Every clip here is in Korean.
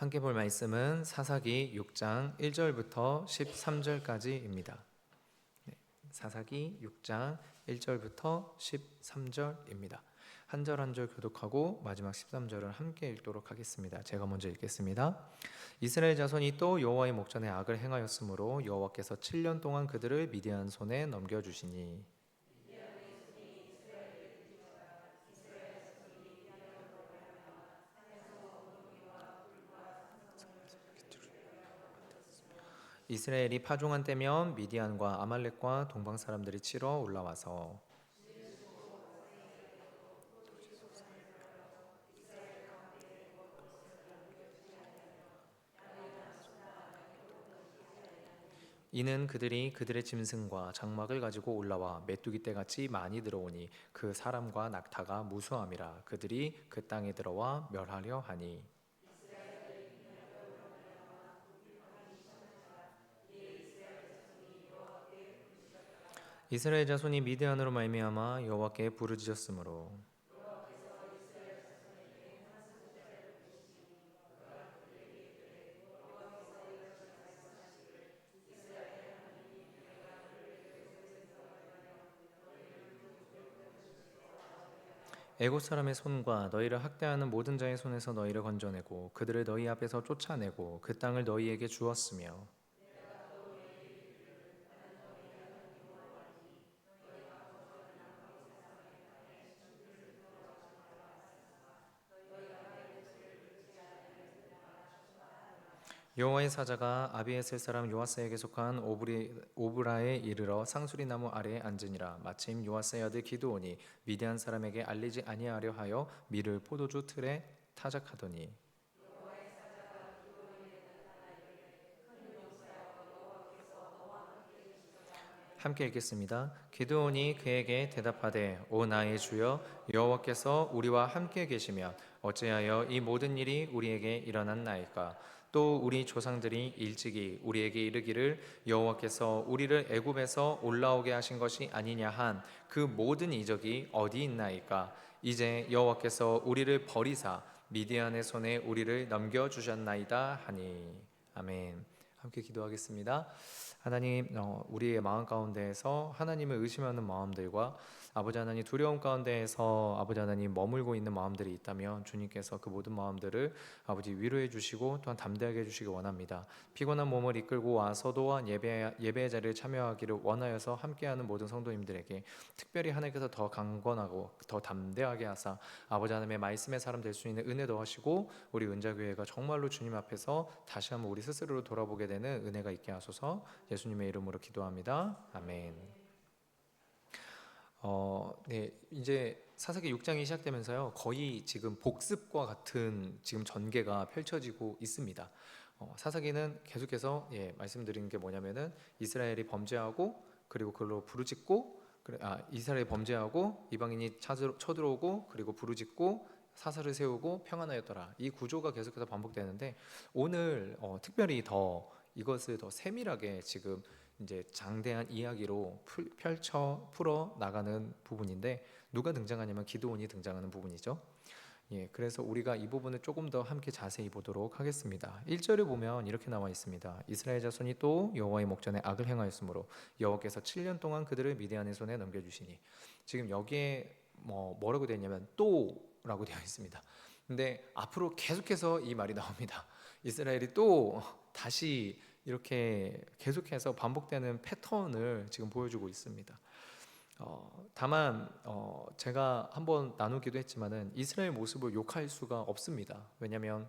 함께 볼 말씀은 사사기 6장 1절부터 13절까지입니다. 네, 사사기 6장 1절부터 13절입니다. 한 절 한 절 교독하고 마지막 13절을 함께 읽도록 하겠습니다. 제가 먼저 읽겠습니다. 이스라엘 자손이 또 여호와의 목전에 악을 행하였으므로 여호와께서 7년 동안 그들을 미디안 손에 넘겨 주시니 이스라엘이 파종한 때면 미디안과 아말렉과 동방 사람들이 치러 올라와서 이는 그들이 그들의 짐승과 장막을 가지고 올라와 메뚜기 떼같이 많이 들어오니 그 사람과 낙타가 무수함이라 그들이 그 땅에 들어와 멸하려 하니 이스라엘 자손이 미디안으로 말미암아 여호와께 부르짖었으므로. 애굽 사람의 손과 너희를 학대하는 모든 자의 손에서 너희를 건져내고 그들을 너희 앞에서 쫓아내고 그 땅을 너희에게 주었으며 여호와의 사자가 아비에셀 사람 요아스에게 속한 오브리, 오브라에 이르러 상수리 나무 아래에 앉으니라. 마침 요아스의 아들 기드온이 미디안 사람에게 알리지 아니하려 하여 밀을 포도주 틀에 타작하더니. 함께 읽겠습니다. 기드온이 그에게 대답하되 오 나의 주여 여호와께서 우리와 함께 계시면 어찌하여 이 모든 일이 우리에게 일어났나이까 또 우리 조상들이 일찍이 우리에게 이르기를 여호와께서 우리를 애굽에서 올라오게 하신 것이 아니냐 한 그 모든 이적이 어디 있나이까 이제 여호와께서 우리를 버리사 미디안의 손에 우리를 넘겨 주셨나이다 하니 아멘. 함께 기도하겠습니다. 하나님, 어, 우리의 마음 가운데에서 하나님을 의심하는 마음들과 아버지 하나님 두려움 가운데에서 아버지 하나님 머물고 있는 마음들이 있다면 주님께서 그 모든 마음들을 아버지 위로해 주시고 또한 담대하게 해 주시기 원합니다. 피곤한 몸을 이끌고 와서도 예배 예배의 자리를 참여하기를 원하여서 함께하는 모든 성도님들에게 특별히 하나님께서 더 강건하고 더 담대하게 하사 아버지 하나님의 말씀의 사람 될 수 있는 은혜도 하시고 우리 은자교회가 정말로 주님 앞에서 다시 한번 우리 스스로를 돌아보게 되는 은혜가 있게 하소서 예수님의 이름으로 기도합니다. 아멘. 어, 네, 이제 사사기 6장이 시작되면서요, 거의 지금 복습과 같은 지금 전개가 펼쳐지고 있습니다. 어, 사사기는 계속해서 예, 말씀드린 게 뭐냐면은 이스라엘이 범죄하고 그리고 그걸로 부르짖고 아, 이스라엘이 범죄하고 이방인이 쳐들어오고 그리고 부르짖고 사사를 세우고 평안하였더라. 이 구조가 계속해서 반복되는데 오늘 어, 특별히 더 이것을 더 세밀하게 지금 이제 장대한 이야기로 풀, 펼쳐 풀어 나가는 부분인데 누가 등장하냐면 기도원이 등장하는 부분이죠. 예, 그래서 우리가 이 부분을 조금 더 함께 자세히 보도록 하겠습니다. 1절에 보면 이렇게 나와 있습니다. 이스라엘 자손이 또 여호와의 목전에 악을 행하였으므로 여호와께서 7년 동안 그들을 미디안의 손에 넘겨 주시니 지금 여기에 뭐 뭐라고 되어 있냐면 또라고 되어 있습니다. 근데 앞으로 계속해서 이 말이 나옵니다. 이스라엘이 또 다시 이렇게 계속해서 반복되는 패턴을 지금 보여주고 있습니다. 어, 다만 어, 제가 한번 나누기도 했지만은 이스라엘 모습을 욕할 수가 없습니다. 왜냐하면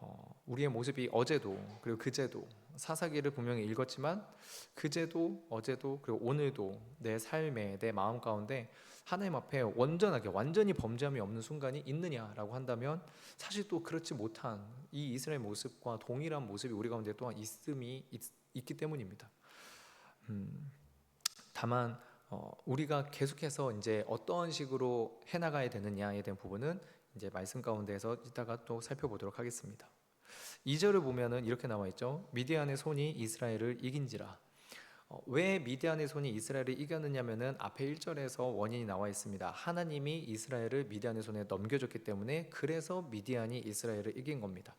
어, 우리의 모습이 어제도 그리고 그제도 사사기를 분명히 읽었지만 그제도 어제도 그리고 오늘도 내 삶에 내 마음 가운데 하나님 앞에 온전하게 완전히 범죄함이 없는 순간이 있느냐라고 한다면 사실 또 그렇지 못한 이 이스라엘 모습과 동일한 모습이 우리 가운데 또한 있음이 있, 기 때문입니다. 음, 다만 어, 우리가 계속해서 이제 어떤 식으로 해나가야 되느냐에 대한 부분은 이제 말씀 가운데에서 이따가 또 살펴보도록 하겠습니다. 2절을 보면은 이렇게 나와 있죠. 미디안의 손이 이스라엘을 이긴지라. 어, 왜 미디안의 손이 이스라엘을 이겼느냐면은 앞에 1절에서 원인이 나와 있습니다. 하나님이 이스라엘을 미디안의 손에 넘겨줬기 때문에 그래서 미디안이 이스라엘을 이긴 겁니다.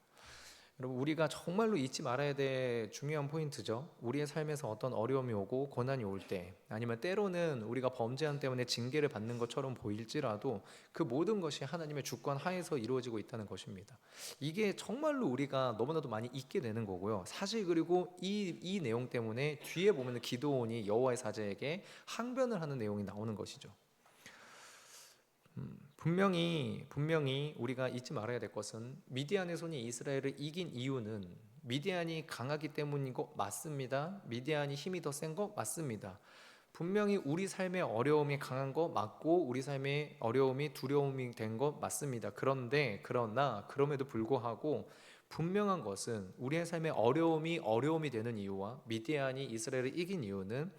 여러분 우리가 정말로 잊지 말아야 될 중요한 포인트죠. 우리의 삶에서 어떤 어려움이 오고 고난이 올 때, 아니면 때로는 우리가 범죄함 때문에 징계를 받는 것처럼 보일지라도 그 모든 것이 하나님의 주권 하에서 이루어지고 있다는 것입니다. 이게 정말로 우리가 너무나도 많이 잊게 되는 거고요. 사실 그리고 이, 이 내용 때문에 뒤에 보면 기도원이 여호와의 사제에게 항변을 하는 내용이 나오는 것이죠. 음, 분명히 분명히 우리가 잊지 말아야 될 것은 미디안의 손이 이스라엘을 이긴 이유는 미디안이 강하기 때문인 거 맞습니다. 미디안이 힘이 더 센 거 맞습니다. 분명히 우리 삶의 어려움이 강한 거 맞고 우리 삶의 어려움이 두려움이 된 거 맞습니다. 그런데 그러나 그럼에도 불구하고 분명한 것은 우리의 삶의 어려움이 어려움이 되는 이유와 미디안이 이스라엘을 이긴 이유는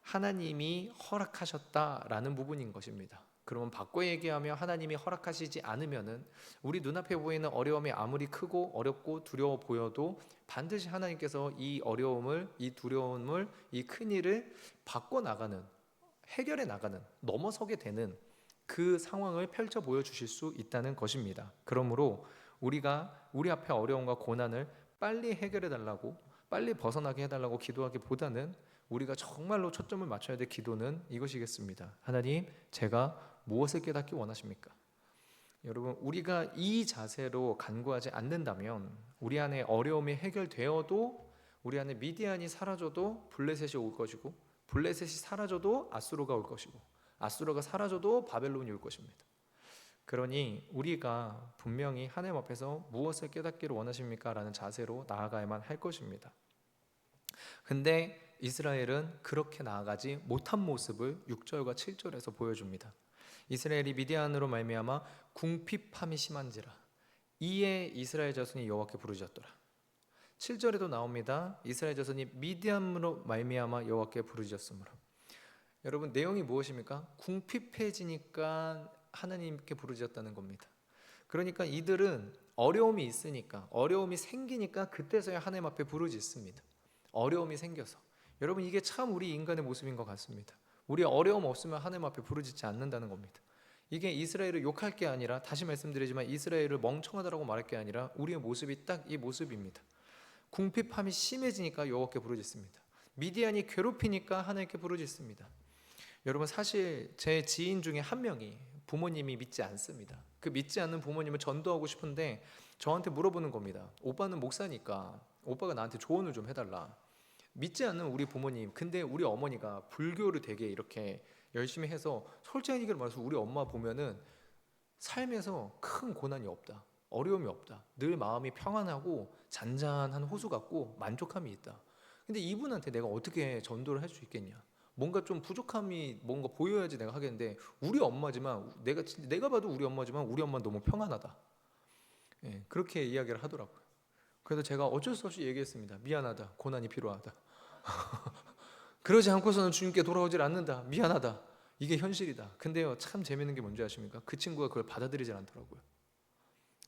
하나님이 허락하셨다라는 부분인 것입니다. 그러면 바꿔 얘기하면 하나님이 허락하시지 않으면은 우리 눈앞에 보이는 어려움이 아무리 크고 어렵고 두려워 보여도 반드시 하나님께서 이 어려움을 이 두려움을 이 큰 일을 바꿔 나가는 해결해 나가는 넘어서게 되는 그 상황을 펼쳐 보여 주실 수 있다는 것입니다. 그러므로 우리가 우리 앞에 어려움과 고난을 빨리 해결해 달라고 빨리 벗어나게 해 달라고 기도하기보다는 우리가 정말로 초점을 맞춰야 될 기도는 이것이겠습니다. 하나님, 제가 무엇을 깨닫기 원하십니까? 여러분, 우리가 이 자세로 간구하지 않는다면 우리 안에 어려움이 해결되어도 우리 안에 미디안이 사라져도 블레셋이 올 것이고 블레셋이 사라져도 아수르가 올 것이고 아수르가 사라져도 바벨론이 올 것입니다. 그러니 우리가 분명히 하나님 앞에서 무엇을 깨닫기를 원하십니까? 라는 자세로 나아가야만 할 것입니다. 근데 이스라엘은 그렇게 나아가지 못한 모습을 6절과 7절에서 보여줍니다. 이스라엘이 미디안으로 말미암아 궁핍함이 심한지라 이에 이스라엘 자손이 여호와께 부르짖었더라. 7절에도 나옵니다. 이스라엘 자손이 미디안으로 말미암아 여호와께 부르짖었으므로. 여러분 내용이 무엇입니까? 궁핍해지니까 하나님께 부르짖었다는 겁니다. 그러니까 이들은 어려움이 있으니까 어려움이 생기니까 그때서야 하나님 앞에 부르짖습니다. 어려움이 생겨서 여러분 이게 참 우리 인간의 모습인 것 같습니다. 우리 어려움 없으면 하나님 앞에 부르짖지 않는다는 겁니다. 이게 이스라엘을 욕할 게 아니라 다시 말씀드리지만 이스라엘을 멍청하다라고 말할 게 아니라 우리의 모습이 딱 이 모습입니다. 궁핍함이 심해지니까 여호와께 부르짖습니다. 미디안이 괴롭히니까 하나님께 부르짖습니다. 여러분 사실 제 지인 중에 한 명이 부모님이 믿지 않습니다. 그 믿지 않는 부모님을 전도하고 싶은데 저한테 물어보는 겁니다. 오빠는 목사니까 오빠가 나한테 조언을 좀 해달라. 믿지 않는 우리 부모님, 근데 우리 어머니가 불교를 되게 이렇게 열심히 해서 솔직히 얘기를 말해서 우리 엄마 보면은 삶에서 큰 고난이 없다. 어려움이 없다. 늘 마음이 평안하고 잔잔한 호수 같고 만족함이 있다. 근데 이분한테 내가 어떻게 전도를 할 수 있겠냐? 뭔가 좀 부족함이 뭔가 보여야지 내가 하겠는데 우리 엄마지만 내가 내가 봐도 우리 엄마지만 우리 엄마 는 너무 평안하다. 예, 그렇게 이야기를 하더라고요. 그래서 제가 어쩔 수 없이 얘기했습니다. 미안하다. 고난이 필요하다. 그러지 않고서는 주님께 돌아오질 않는다. 미안하다. 이게 현실이다. 근데요, 참 재밌는 게 뭔지 아십니까? 그 친구가 그걸 받아들이질 않더라고요.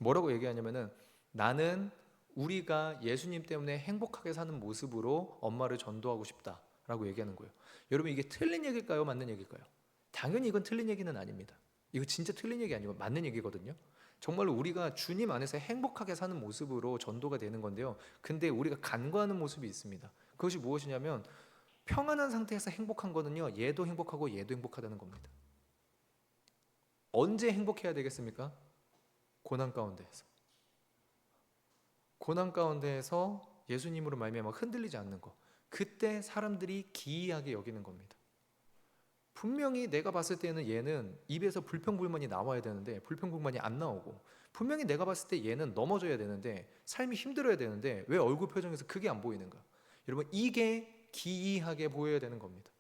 뭐라고 얘기하냐면은 나는 우리가 예수님 때문에 행복하게 사는 모습으로 엄마를 전도하고 싶다라고 얘기하는 거예요. 여러분 이게 틀린 얘기일까요? 맞는 얘기일까요? 당연히 이건 틀린 얘기는 아닙니다. 이거 진짜 틀린 얘기 아니고 맞는 얘기거든요. 정말로 우리가 주님 안에서 행복하게 사는 모습으로 전도가 되는 건데요. 근데 우리가 간과하는 모습이 있습니다. 그것이 무엇이냐면 평안한 상태에서 행복한 거는요. 얘도 행복하고 얘도 행복하다는 겁니다. 언제 행복해야 되겠습니까? 고난 가운데에서. 고난 가운데에서 예수님으로 말미암아 흔들리지 않는 거. 그때 사람들이 기이하게 여기는 겁니다. 분명히 내가 봤을 때는 얘는 입에서 불평불만이 나와야 되는데 불평불만이 안 나오고 분명히 내가 봤을 때 얘는 넘어져야 되는데 삶이 힘들어야 되는데 왜 얼굴 표정에서 그게 안 보이는가? 여러분 이게 기이하게 보여야 되는 겁니다.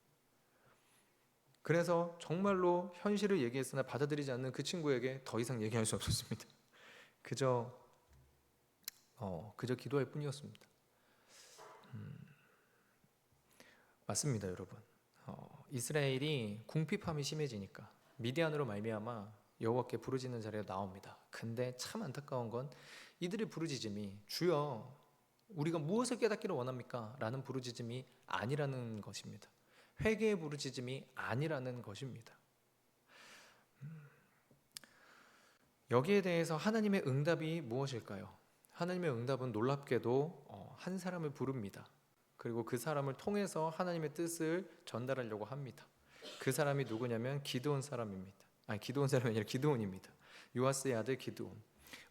그래서 정말로 현실을 얘기했으나 받아들이지 않는 그 친구에게 더 이상 얘기할 수 없었습니다. 그저 어, 그저 기도할 뿐이었습니다. 음, 맞습니다, 여러분. 어, 이스라엘이 궁핍함이 심해지니까 미디안으로 말미암아 여호와께 부르짖는 자리가 나옵니다. 근데 참 안타까운 건 이들의 부르짖음이 주여 우리가 무엇을 깨닫기를 원합니까? 라는 부르짖음이 아니라는 것입니다. 회개의 부르짖음이 아니라는 것입니다. 음, 여기에 대해서 하나님의 응답이 무엇일까요? 하나님의 응답은 놀랍게도 어, 한 사람을 부릅니다. 그리고 그 사람을 통해서 하나님의 뜻을 전달하려고 합니다. 그 사람이 누구냐면 기드온 사람입니다. 아니 기드온 사람이 아니라 기드온입니다. 요아스의 아들 기드온.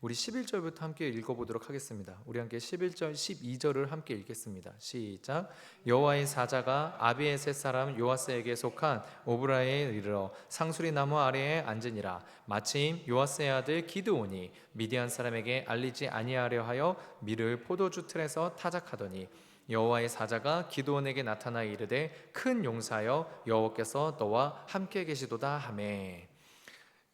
우리 11절부터 함께 읽어보도록 하겠습니다. 우리 함께 11절, 12절을 함께 읽겠습니다. 시작. 여호와의 사자가 아비에셋 사람 요아스에게 속한 오브라에 이르러 상수리 나무 아래에 앉으니라. 마침 요아스의 아들 기드온이 미디안 사람에게 알리지 아니하려 하여 밀을 포도주 틀에서 타작하더니 여호와의 사자가 기드온에게 나타나 이르되 큰 용사여 여호와께서 너와 함께 계시도다 하매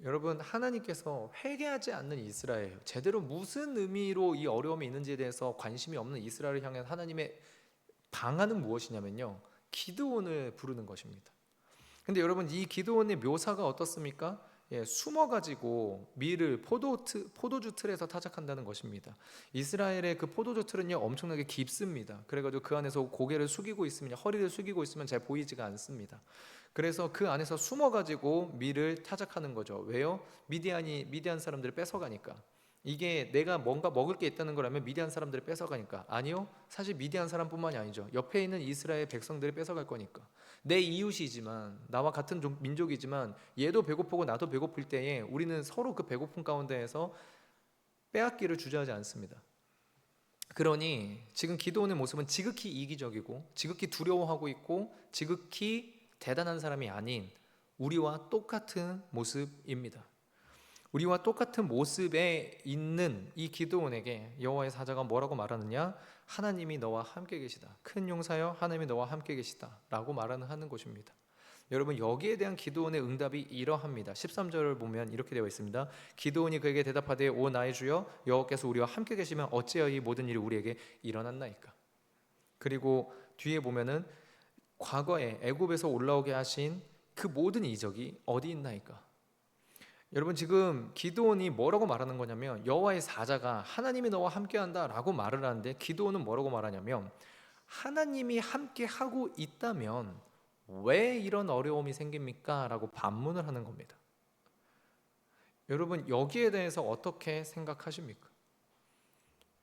여러분 하나님께서 회개하지 않는 이스라엘 제대로 무슨 의미로 이 어려움이 있는지에 대해서 관심이 없는 이스라엘을 향한 하나님의 방안은 무엇이냐면요 기드온을 부르는 것입니다. 근데 여러분 이 기드온의 묘사가 어떻습니까? 예, 숨어가지고 밀을 포도 트, 포도주 틀에서 타작한다는 것입니다. 이스라엘의 그 포도주 틀은요 엄청나게 깊습니다. 그래가지고 그 안에서 고개를 숙이고 있으면 허리를 숙이고 있으면 잘 보이지가 않습니다. 그래서 그 안에서 숨어가지고 밀을 타작하는 거죠. 왜요? 미디안이 미디안 사람들을 뺏어가니까. 이게 내가 뭔가 먹을 게 있다는 거라면 미디안 사람들을 뺏어가니까. 아니요 사실 미디안 사람뿐만이 아니죠. 옆에 있는 이스라엘 백성들을 뺏어갈 거니까. 내 이웃이지만 나와 같은 종- 민족이지만 얘도 배고프고 나도 배고플 때에 우리는 서로 그 배고픔 가운데에서 빼앗기를 주저하지 않습니다. 그러니 지금 기도원의 모습은 지극히 이기적이고 지극히 두려워하고 있고 지극히 대단한 사람이 아닌 우리와 똑같은 모습입니다 우리와 똑같은 모습에 있는 이 기도원에게 여호와의 사자가 뭐라고 말하느냐? 하나님이 너와 함께 계시다. 큰 용사여 하나님이 너와 함께 계시다라고 말하는 하는 것입니다. 여러분 여기에 대한 기도원의 응답이 이러합니다. 13절을 보면 이렇게 되어 있습니다. 기도원이 그에게 대답하되 오 나의 주여 여호와께서 우리와 함께 계시면 어찌하여 이 모든 일이 우리에게 일어났나이까? 그리고 뒤에 보면은 과거에 애굽에서 올라오게 하신 그 모든 이적이 어디 있나이까? 여러분 지금 기도원이 뭐라고 말하는 거냐면 여호와의 사자가 하나님이 너와 함께한다라고 말을 하는데 기도원은 뭐라고 말하냐면 하나님이 함께 하고 있다면 왜 이런 어려움이 생깁니까?라고 반문을 하는 겁니다. 여러분 여기에 대해서 어떻게 생각하십니까?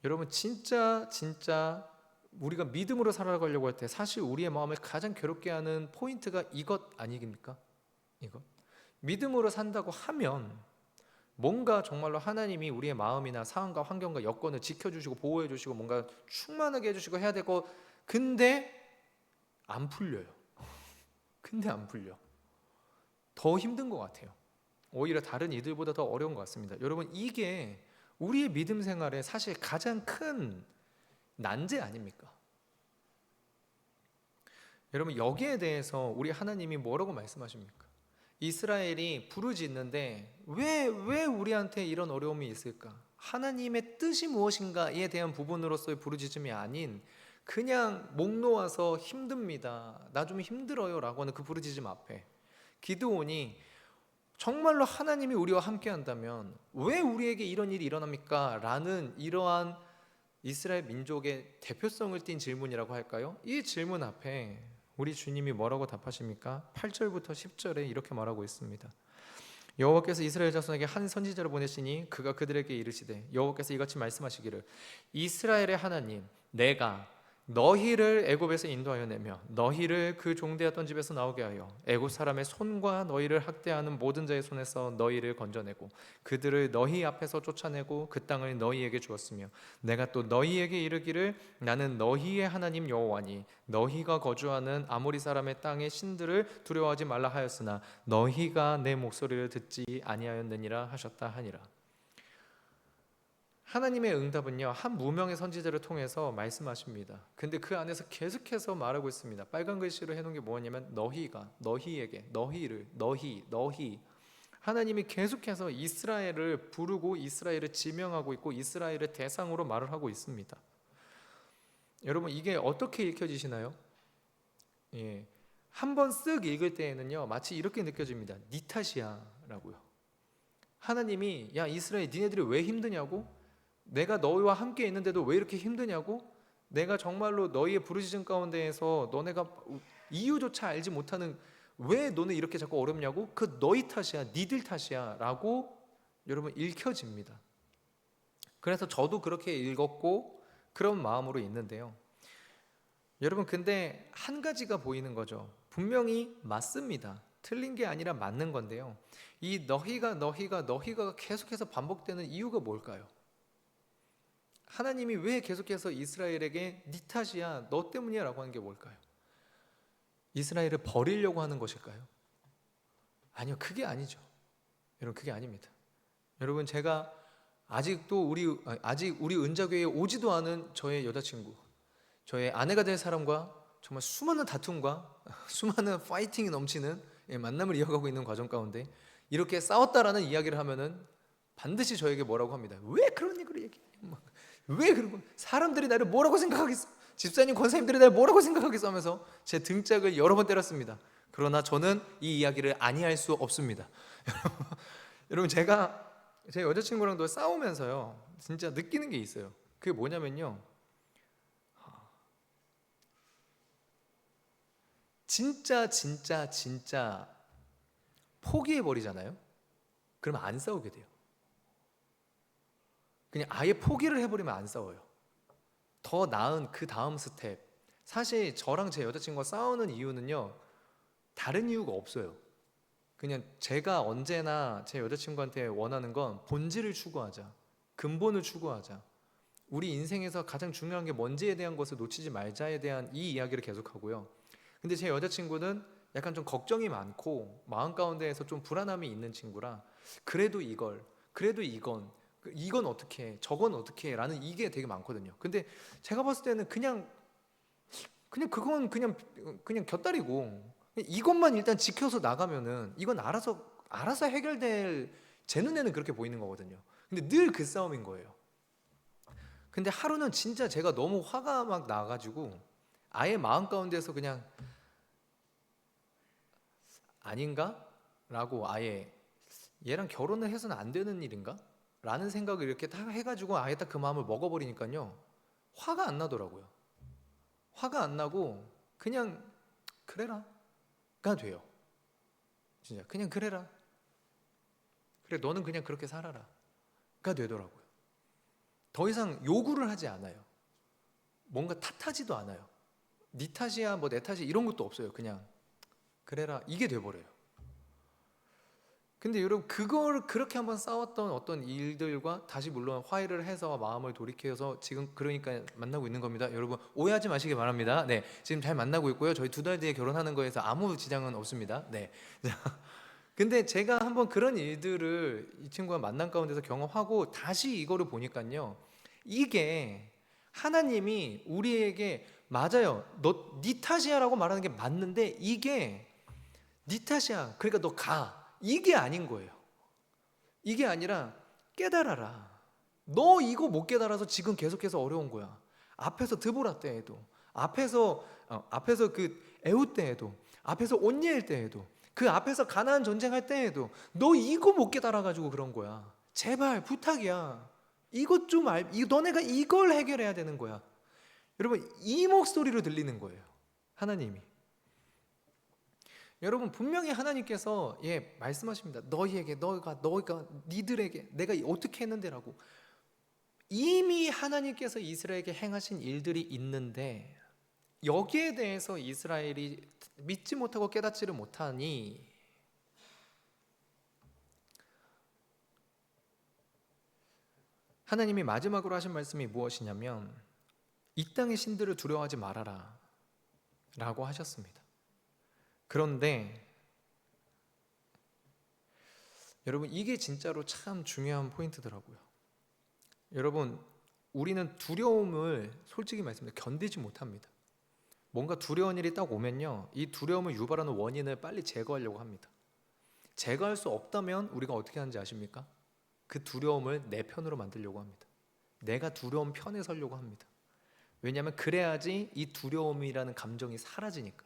여러분 진짜 진짜 우리가 믿음으로 살아가려고 할 때 사실 우리의 마음을 가장 괴롭게 하는 포인트가 이것 아니겠습니까? 이것. 믿음으로 산다고 하면 뭔가 정말로 하나님이 우리의 마음이나 상황과 환경과 여건을 지켜주시고 보호해주시고 뭔가 충만하게 해주시고 해야 되고 근데 안 풀려요. 근데 안 풀려. 더 힘든 것 같아요. 오히려 다른 이들보다 더 어려운 것 같습니다. 여러분 이게 우리의 믿음 생활에 사실 가장 큰 난제 아닙니까? 여러분 여기에 대해서 우리 하나님이 뭐라고 말씀하십니까? 이스라엘이 부르짖는데 왜 왜 우리한테 이런 어려움이 있을까? 하나님의 뜻이 무엇인가에 대한 부분으로서의 부르짖음이 아닌 그냥 목 놓아서 힘듭니다. 나 좀 힘들어요라고 하는 그 부르짖음 앞에 기드온이 정말로 하나님이 우리와 함께 한다면 왜 우리에게 이런 일이 일어납니까? 라는 이러한 이스라엘 민족의 대표성을 띈 질문이라고 할까요? 이 질문 앞에 우리 주님이 뭐라고 답하십니까? 8절부터 10절에 이렇게 말하고 있습니다. 여호와께서 이스라엘 자손에게 한 선지자를 보내시니 그가 그들에게 이르시되 여호와께서 이같이 말씀하시기를 이스라엘의 하나님 내가 너희를 애굽에서 인도하여 내며 너희를 그 종되었던 집에서 나오게 하여 애굽 사람의 손과 너희를 학대하는 모든 자의 손에서 너희를 건져내고 그들을 너희 앞에서 쫓아내고 그 땅을 너희에게 주었으며 내가 또 너희에게 이르기를 나는 너희의 하나님 여호와니 너희가 거주하는 아모리 사람의 땅의 신들을 두려워하지 말라 하였으나 너희가 내 목소리를 듣지 아니하였느니라 하셨다 하니라 하나님의 응답은요 한 무명의 선지자를 통해서 말씀하십니다. 근데 그 안에서 계속해서 말하고 있습니다. 빨간 글씨로 해놓은 게 뭐냐면 너희가 너희에게 너희를 너희 너희 하나님이 계속해서 이스라엘을 부르고 이스라엘을 지명하고 있고 이스라엘을 대상으로 말을 하고 있습니다. 여러분 이게 어떻게 읽혀지시나요? 예, 한 번 쓱 읽을 때에는요 마치 이렇게 느껴집니다. 니 탓이야라고요. 하나님이 야 이스라엘 니네들이 왜 힘드냐고? 내가 너희와 함께 있는데도 왜 이렇게 힘드냐고? 내가 정말로 너희의 부르짖음 가운데에서 너네가 이유조차 알지 못하는 왜 너네 이렇게 자꾸 어렵냐고? 그 너희 탓이야, 니들 탓이야라고 여러분 읽혀집니다. 그래서 저도 그렇게 읽었고 그런 마음으로 있는데요. 여러분 근데 한 가지가 보이는 거죠. 분명히 맞습니다. 틀린 게 아니라 맞는 건데요. 이 너희가 너희가 너희가 계속해서 반복되는 이유가 뭘까요? 하나님이 왜 계속해서 이스라엘에게 네 탓이야, 너 때문이야라고 하는 게 뭘까요? 이스라엘을 버리려고 하는 것일까요? 아니요, 그게 아니죠. 여러분 그게 아닙니다. 여러분 제가 아직도 우리 아직 우리 은자교회에 오지도 않은 저의 여자친구, 저의 아내가 될 사람과 정말 수많은 다툼과 수많은 파이팅이 넘치는 예, 만남을 이어가고 있는 과정 가운데 이렇게 싸웠다라는 이야기를 하면은 반드시 저에게 뭐라고 합니다. 왜 그런 얘기를 얘기해? 막, 왜 그런 거? 사람들이 나를 뭐라고 생각하겠어? 집사님, 권사님들이 나를 뭐라고 생각하겠어? 하면서 제 등짝을 여러 번 때렸습니다. 그러나 저는 이 이야기를 아니할 수 없습니다. 여러분 제가 제 여자친구랑도 싸우면서요 진짜 느끼는 게 있어요. 그게 뭐냐면요. 진짜 진짜 진짜 포기해 버리잖아요. 그러면 안 싸우게 돼요. 그냥 아예 포기를 해버리면 안 싸워요. 더 나은 그 다음 스텝. 사실 저랑 제 여자친구가 싸우는 이유는요. 다른 이유가 없어요. 그냥 제가 언제나 제 여자친구한테 원하는 건 본질을 추구하자. 근본을 추구하자. 우리 인생에서 가장 중요한 게 뭔지에 대한 것을 놓치지 말자에 대한 이 이야기를 계속하고요. 근데 제 여자친구는 약간 좀 걱정이 많고 마음 가운데에서 좀 불안함이 있는 친구라 그래도 이걸 그래도 이건 그 이건 어떻게 해? 저건 어떻게 해? 라는 이게 되게 많거든요. 근데 제가 봤을 때는 그냥 그냥 그건 그냥 그냥 곁다리고 이것만 일단 지켜서 나가면은 이건 알아서 알아서 해결될 제 눈에는 그렇게 보이는 거거든요. 근데 늘 그 싸움인 거예요. 근데 하루는 진짜 제가 너무 화가 막 나가지고 아예 마음 가운데서 그냥 아닌가? 라고 아예 얘랑 결혼을 해서는 안 되는 일인가? 라는 생각을 이렇게 딱 해가지고 아예 딱 그 마음을 먹어버리니까요. 화가 안 나더라고요. 화가 안 나고 그냥 그래라. 가 돼요. 진짜 그냥 그래라. 그래 너는 그냥 그렇게 살아라. 가 되더라고요. 더 이상 요구를 하지 않아요. 뭔가 탓하지도 않아요. 네 탓이야 뭐 내 탓이 이런 것도 없어요. 그냥 그래라 이게 돼버려요. 근데 여러분 그걸 그렇게 한번 싸웠던 어떤 일들과 다시 물론 화해를 해서 마음을 돌이켜서 지금 그러니까 만나고 있는 겁니다. 여러분 오해하지 마시기 바랍니다. 네 지금 잘 만나고 있고요. 저희 두 달 뒤에 결혼하는 거에서 아무 지장은 없습니다. 네. 근데 제가 한번 그런 일들을 이 친구가 만난 가운데서 경험하고 다시 이거를 보니까요. 이게 하나님이 우리에게 맞아요. 너네 탓이야라고 말하는 게 맞는데 이게 네 탓이야. 그러니까 너 가. 이게 아닌 거예요. 이게 아니라 깨달아라. 너 이거 못 깨달아서 지금 계속해서 어려운 거야. 앞에서 드보라 때에도, 앞에서 어, 앞에서 그 에우 때에도, 앞에서 온니엘 때에도, 그 앞에서 가나안 전쟁할 때에도 너 이거 못 깨달아 가지고 그런 거야. 제발 부탁이야. 이것 좀 알, 이 너네가 이걸 해결해야 되는 거야. 여러분 이 목소리로 들리는 거예요. 하나님이. 여러분 분명히 하나님께서 예 말씀하십니다. 너희에게 너희가 너희가 니들에게 내가 어떻게 했는데라고 이미 하나님께서 이스라엘에게 행하신 일들이 있는데 여기에 대해서 이스라엘이 믿지 못하고 깨닫지를 못하니 하나님이 마지막으로 하신 말씀이 무엇이냐면 이 땅의 신들을 두려워하지 말아라 라고 하셨습니다. 그런데 여러분 이게 진짜로 참 중요한 포인트더라고요. 여러분 우리는 두려움을 솔직히 말씀드려 견디지 못합니다. 뭔가 두려운 일이 딱 오면요. 이 두려움을 유발하는 원인을 빨리 제거하려고 합니다. 제거할 수 없다면 우리가 어떻게 하는지 아십니까? 그 두려움을 내 편으로 만들려고 합니다. 내가 두려운 편에 서려고 합니다. 왜냐하면 그래야지 이 두려움이라는 감정이 사라지니까.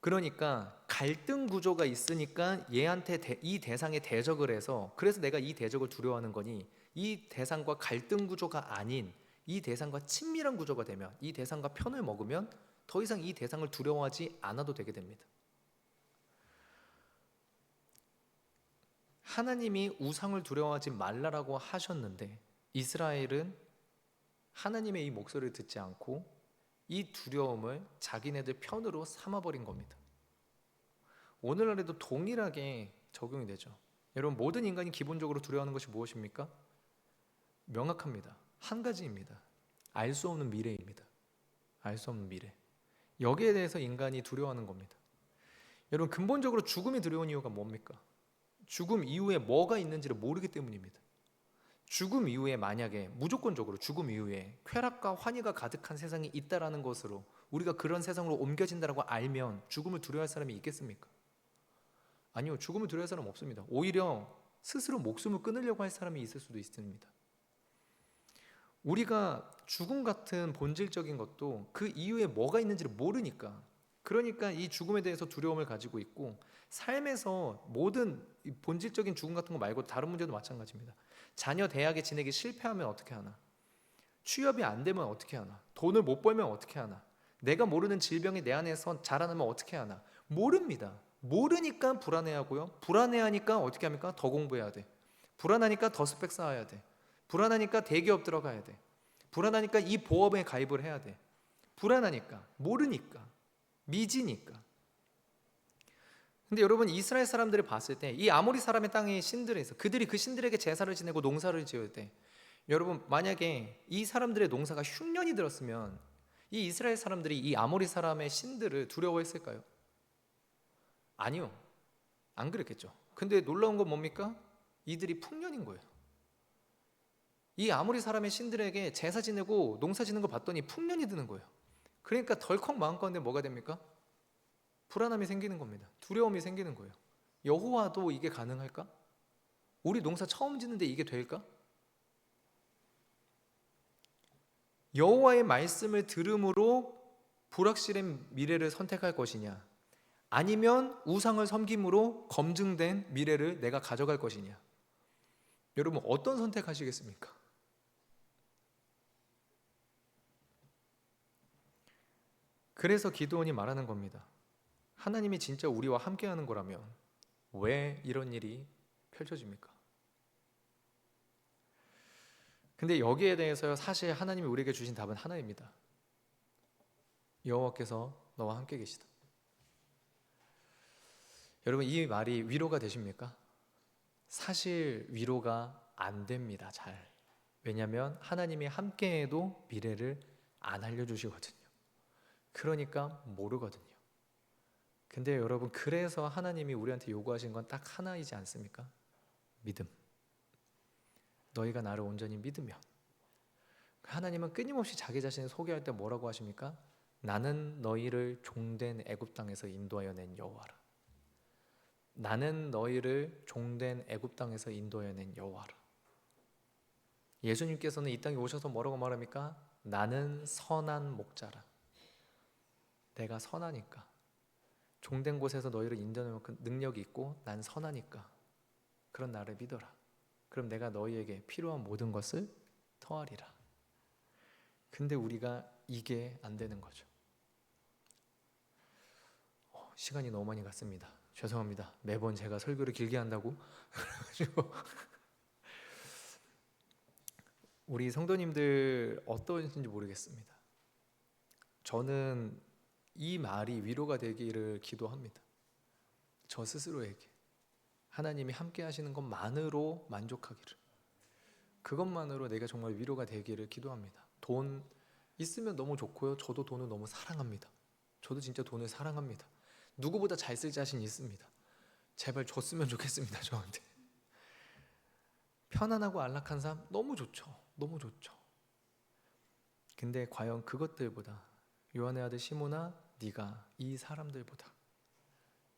그러니까 갈등 구조가 있으니까 얘한테 대, 이 대상에 대적을 해서 그래서 내가 이 대적을 두려워하는 거니 이 대상과 갈등 구조가 아닌 이 대상과 친밀한 구조가 되면 이 대상과 편을 먹으면 더 이상 이 대상을 두려워하지 않아도 되게 됩니다. 하나님이 우상을 두려워하지 말라라고 하셨는데 이스라엘은 하나님의 이 목소리를 듣지 않고 이 두려움을 자기네들 편으로 삼아버린 겁니다. 오늘날에도 동일하게 적용이 되죠. 여러분 모든 인간이 기본적으로 두려워하는 것이 무엇입니까? 명확합니다. 한 가지입니다. 알 수 없는 미래입니다. 알 수 없는 미래. 여기에 대해서 인간이 두려워하는 겁니다. 여러분 근본적으로 죽음이 두려운 이유가 뭡니까? 죽음 이후에 뭐가 있는지를 모르기 때문입니다. 죽음 이후에 만약에 무조건적으로 죽음 이후에 쾌락과 환희가 가득한 세상이 있다라는 것으로 우리가 그런 세상으로 옮겨진다라고 알면 죽음을 두려워할 사람이 있겠습니까? 아니요, 죽음을 두려워할 사람 없습니다. 오히려 스스로 목숨을 끊으려고 할 사람이 있을 수도 있습니다. 우리가 죽음 같은 본질적인 것도 그 이후에 뭐가 있는지를 모르니까 그러니까 이 죽음에 대해서 두려움을 가지고 있고 삶에서 모든 이 본질적인 죽음 같은 거 말고 다른 문제도 마찬가지입니다. 자녀 대학에 지내기 실패하면 어떻게 하나? 취업이 안 되면 어떻게 하나? 돈을 못 벌면 어떻게 하나? 내가 모르는 질병이 내 안에서 자라나면 어떻게 하나? 모릅니다. 모르니까 불안해하고요. 불안해하니까 어떻게 합니까? 더 공부해야 돼. 불안하니까 더 스펙 쌓아야 돼. 불안하니까 대기업 들어가야 돼. 불안하니까 이 보험에 가입을 해야 돼. 불안하니까 모르니까 미지니까. 근데 여러분 이스라엘 사람들을 봤을 때 이 아모리 사람의 땅의 신들에서 그들이 그 신들에게 제사를 지내고 농사를 지을 때 여러분 만약에 이 사람들의 농사가 흉년이 들었으면 이 이스라엘 사람들이 이 아모리 사람의 신들을 두려워했을까요? 아니요. 안 그랬겠죠. 근데 놀라운 건 뭡니까? 이들이 풍년인 거예요. 이 아모리 사람의 신들에게 제사 지내고 농사 지는 거 봤더니 풍년이 드는 거예요. 그러니까 덜컥 마음 가운데 뭐가 됩니까? 불안함이 생기는 겁니다. 두려움이 생기는 거예요. 여호와도 이게 가능할까? 우리 농사 처음 짓는데 이게 될까? 여호와의 말씀을 들음으로 불확실한 미래를 선택할 것이냐? 아니면 우상을 섬김으로 검증된 미래를 내가 가져갈 것이냐? 여러분 어떤 선택하시겠습니까? 그래서 기도원이 말하는 겁니다. 하나님이 진짜 우리와 함께하는 거라면 왜 이런 일이 펼쳐집니까? 근데 여기에 대해서 사실 하나님이 우리에게 주신 답은 하나입니다. 여호와께서 너와 함께 계시다. 여러분 이 말이 위로가 되십니까? 사실 위로가 안 됩니다. 잘. 왜냐하면 하나님이 함께해도 미래를 안 알려주시거든요. 그러니까 모르거든요. 근데 여러분 그래서 하나님이 우리한테 요구하신 건 딱 하나이지 않습니까? 믿음. 너희가 나를 온전히 믿으면 하나님은 끊임없이 자기 자신을 소개할 때 뭐라고 하십니까? 나는 너희를 종된 애굽 땅에서 인도하여 낸 여호와라. 나는 너희를 종된 애굽 땅에서 인도하여 낸 여호와라. 예수님께서는 이 땅에 오셔서 뭐라고 말합니까? 나는 선한 목자라. 내가 선하니까 종된 곳에서 너희를 인도하는 만큼 능력이 있고 난 선하니까 그런 나를 믿어라. 그럼 내가 너희에게 필요한 모든 것을 더하리라. 근데 우리가 이게 안 되는 거죠. 어, 시간이 너무 많이 갔습니다. 죄송합니다. 매번 제가 설교를 길게 한다고 그래가지고 우리 성도님들 어떠신지 모르겠습니다. 저는 이 말이 위로가 되기를 기도합니다. 저 스스로에게 하나님이 함께 하시는 것만으로 만족하기를 그것만으로 내가 정말 위로가 되기를 기도합니다. 돈 있으면 너무 좋고요. 저도 돈을 너무 사랑합니다. 저도 진짜 돈을 사랑합니다. 누구보다 잘 쓸 자신 있습니다. 제발 줬으면 좋겠습니다. 저한테. 편안하고 안락한 삶 너무 좋죠. 너무 좋죠. 근데 과연 그것들보다 요한의 아들 시모나 네가 이 사람들보다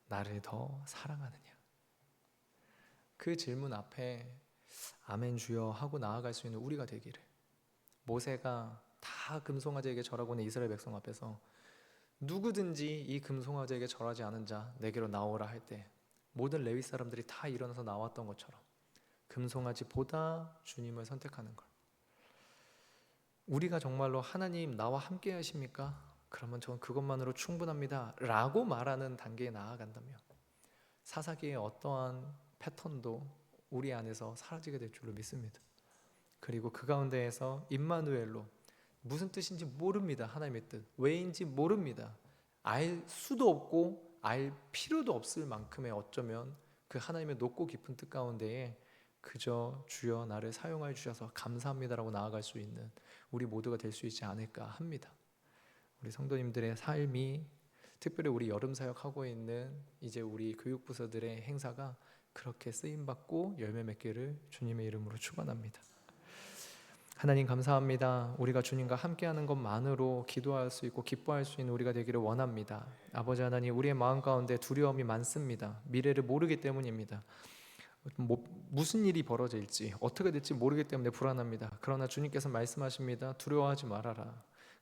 나를 더 사랑하느냐? 그 질문 앞에 아멘 주여 하고 나아갈 수 있는 우리가 되기를. 모세가 다 금송아지에게 절하고 있는 이스라엘 백성 앞에서 누구든지 이 금송아지에게 절하지 않은 자 내게로 나오라 할 때 모든 레위 사람들이 다 일어나서 나왔던 것처럼 금송아지보다 주님을 선택하는 걸. 우리가 정말로 하나님 나와 함께 하십니까? 그러면 저는 그것만으로 충분합니다. 라고 말하는 단계에 나아간다면 사사기의 어떠한 패턴도 우리 안에서 사라지게 될 줄로 믿습니다. 그리고 그 가운데에서 임마누엘로 무슨 뜻인지 모릅니다. 하나님의 뜻. 왜인지 모릅니다. 알 수도 없고 알 필요도 없을 만큼의 어쩌면 그 하나님의 높고 깊은 뜻 가운데에 그저 주여 나를 사용하여 주셔서 감사합니다라고 나아갈 수 있는 우리 모두가 될 수 있지 않을까 합니다. 우리 성도님들의 삶이 특별히 우리 여름 사역하고 있는 이제 우리 교육부서들의 행사가 그렇게 쓰임 받고 열매 맺기를 주님의 이름으로 축원합니다. 하나님 감사합니다. 우리가 주님과 함께하는 것만으로 기도할 수 있고 기뻐할 수 있는 우리가 되기를 원합니다. 아버지 하나님, 우리의 마음 가운데 두려움이 많습니다. 미래를 모르기 때문입니다. 뭐, 무슨 일이 벌어질지 어떻게 될지 모르기 때문에 불안합니다. 그러나 주님께서 말씀하십니다. 두려워하지 말아라.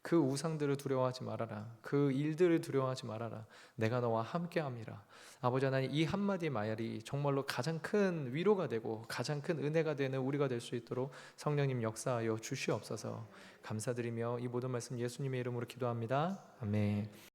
그 우상들을 두려워하지 말아라. 그 일들을 두려워하지 말아라. 내가 너와 함께함이라. 아버지 하나님 이 한마디 말이 정말로 가장 큰 위로가 되고 가장 큰 은혜가 되는 우리가 될 수 있도록 성령님 역사하여 주시옵소서. 감사드리며 이 모든 말씀 예수님의 이름으로 기도합니다. 아멘.